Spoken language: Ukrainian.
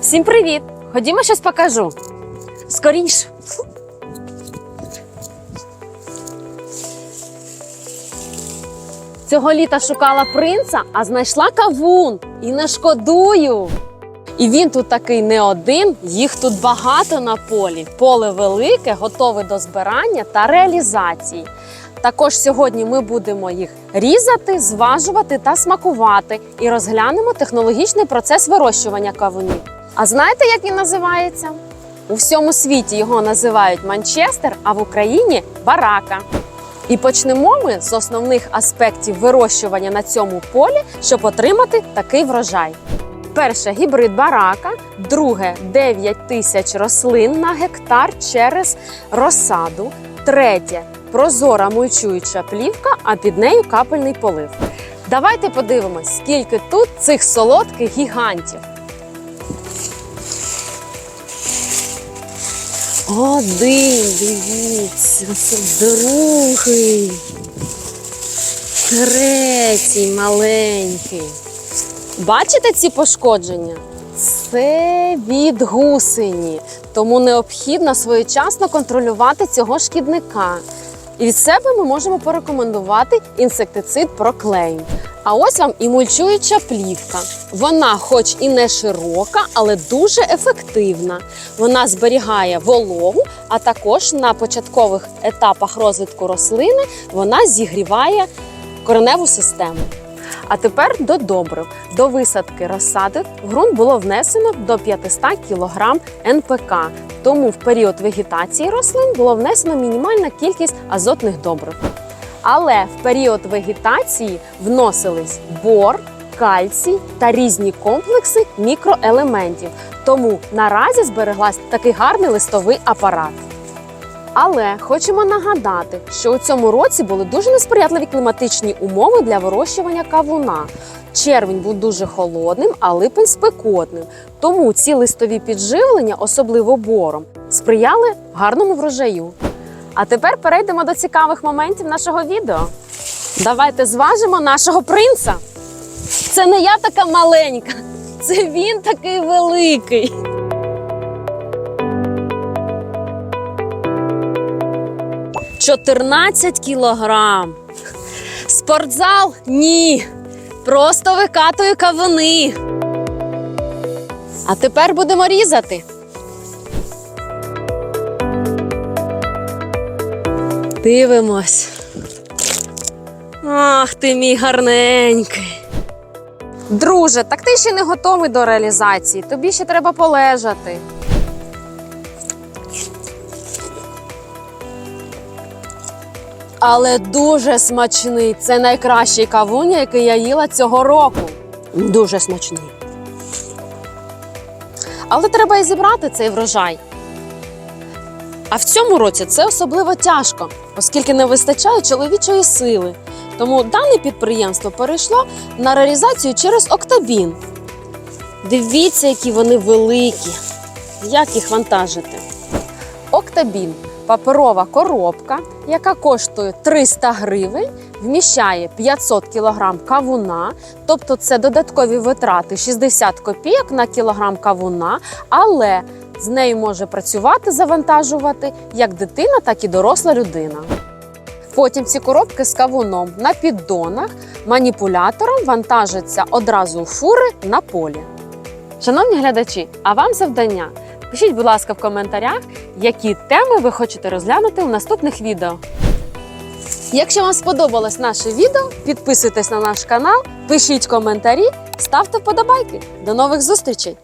Всім привіт! Ходімо щось покажу. Скоріш. Цього літа шукала принца, а знайшла кавун і не шкодую. І він тут такий не один, їх тут багато на полі. Поле велике, готове до збирання та реалізації. Також сьогодні ми будемо їх різати, зважувати та смакувати і розглянемо технологічний процес вирощування кавунів. А знаєте, як він називається? У всьому світі його називають Манчестер, а в Україні барака. І почнемо ми з основних аспектів вирощування на цьому полі, щоб отримати такий врожай. Перше гібрид барака, друге 9 тисяч рослин на гектар через розсаду, третє прозора мульчуюча плівка, а під нею капельний полив. Давайте подивимось, скільки тут цих солодких гігантів. Один, дивіться, це другий, третій маленький. Бачите ці пошкодження? Це від гусені, тому необхідно своєчасно контролювати цього шкідника. І від себе ми можемо порекомендувати інсектицид проклейм. А ось вам і мульчуюча плівка. Вона, хоч і не широка, але дуже ефективна. Вона зберігає вологу, а також на початкових етапах розвитку рослини вона зігріває кореневу систему. А тепер до добрив. До висадки розсади в ґрунт було внесено до 500 кг НПК. Тому в період вегетації рослин було внесено мінімальна кількість азотних добрив. Але в період вегетації вносились бор, кальцій та різні комплекси мікроелементів. Тому наразі збереглась такий гарний листовий апарат. Але хочемо нагадати, що у цьому році були дуже несприятливі кліматичні умови для вирощування кавуна. Червень був дуже холодним, а липень спекотним. Тому ці листові підживлення, особливо бором, сприяли гарному врожаю. А тепер перейдемо до цікавих моментів нашого відео. Давайте зважимо нашого принца. Це не я така маленька, це він такий великий. – 14 кілограм. Спортзал? Ні. Просто викатую кавуни. А тепер будемо різати. Дивимось. Ах, ти мій гарненький. Друже, так ти ще не готовий до реалізації. Тобі ще треба полежати. Але дуже смачний. Це найкращий кавун, який я їла цього року. Дуже смачний. Але треба і зібрати цей врожай. А в цьому році це особливо тяжко, оскільки не вистачає чоловічої сили. Тому дане підприємство перейшло на реалізацію через октабін. Дивіться, які вони великі. Як їх вантажити? Октабін паперова коробка, яка коштує 300 гривень, вміщає 500 кг кавуна, тобто це додаткові витрати 60 копійок на кілограм кавуна, але з нею може працювати, завантажувати як дитина, так і доросла людина. Потім ці коробки з кавуном на піддонах маніпулятором вантажаться одразу у фури на полі. Шановні глядачі, а вам завдання. Пишіть, будь ласка, в коментарях, які теми ви хочете розглянути у наступних відео. Якщо вам сподобалось наше відео, підписуйтесь на наш канал, пишіть коментарі, ставте вподобайки. До нових зустрічей!